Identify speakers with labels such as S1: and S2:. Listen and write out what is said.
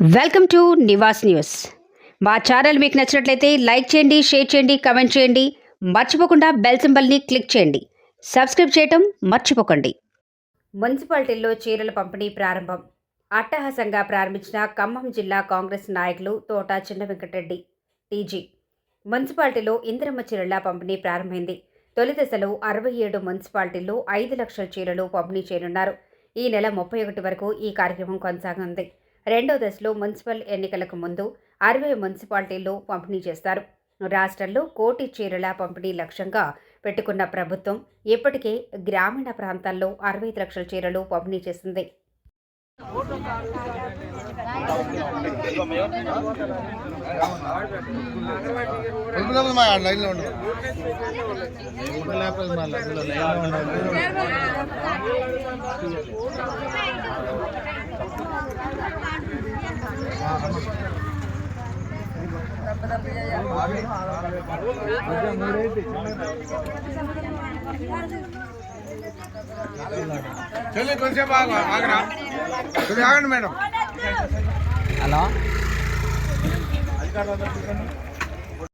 S1: Welcome to Nivas news. మా channel మీకు నచ్చినట్లయితే లైక్ చేయండి షేర్ చేయండి కమెంట్ చేయండి. మర్చిపోకుండా బెల్ సింబల్ని క్లిక్ చేయండి. సబ్స్క్రైబ్ చేయటం మర్చిపోకండి. మున్సిపాలిటీల్లో చీరల పంపిణీ ప్రారంభం. అట్టహాసంగా ప్రారంభించిన ఖమ్మం జిల్లా కాంగ్రెస్ నాయకులు తోట చిన్న వెంకటరెడ్డి టీజీ. మున్సిపాలిటీలో ఇందిరమ్మ చీరల పంపిణీ ప్రారంభమైంది. తొలి దశలో అరవై ఏడు మున్సిపాలిటీల్లో ఐదు లక్షల చీరలు పంపిణీ చేయనున్నారు. ఈ నెల ముప్పై ఒకటి వరకు ఈ కార్యక్రమం కొనసాగనుంది. రెండో దశలో మున్సిపల్ ఎన్నికలకు ముందు అరవై మున్సిపాలిటీల్లో పంపిణీ చేస్తారు. రాష్ట్రంలో కోటి చీరల పంపిణీ లక్ష్యంగా పెట్టుకున్న ప్రభుత్వం ఇప్పటికే గ్రామీణ ప్రాంతాల్లో అరవై లక్షల చీరలు పంపిణీ చేసింది.
S2: చెల్లి ఆగరా. ఆగండి మేడం.
S3: హలో?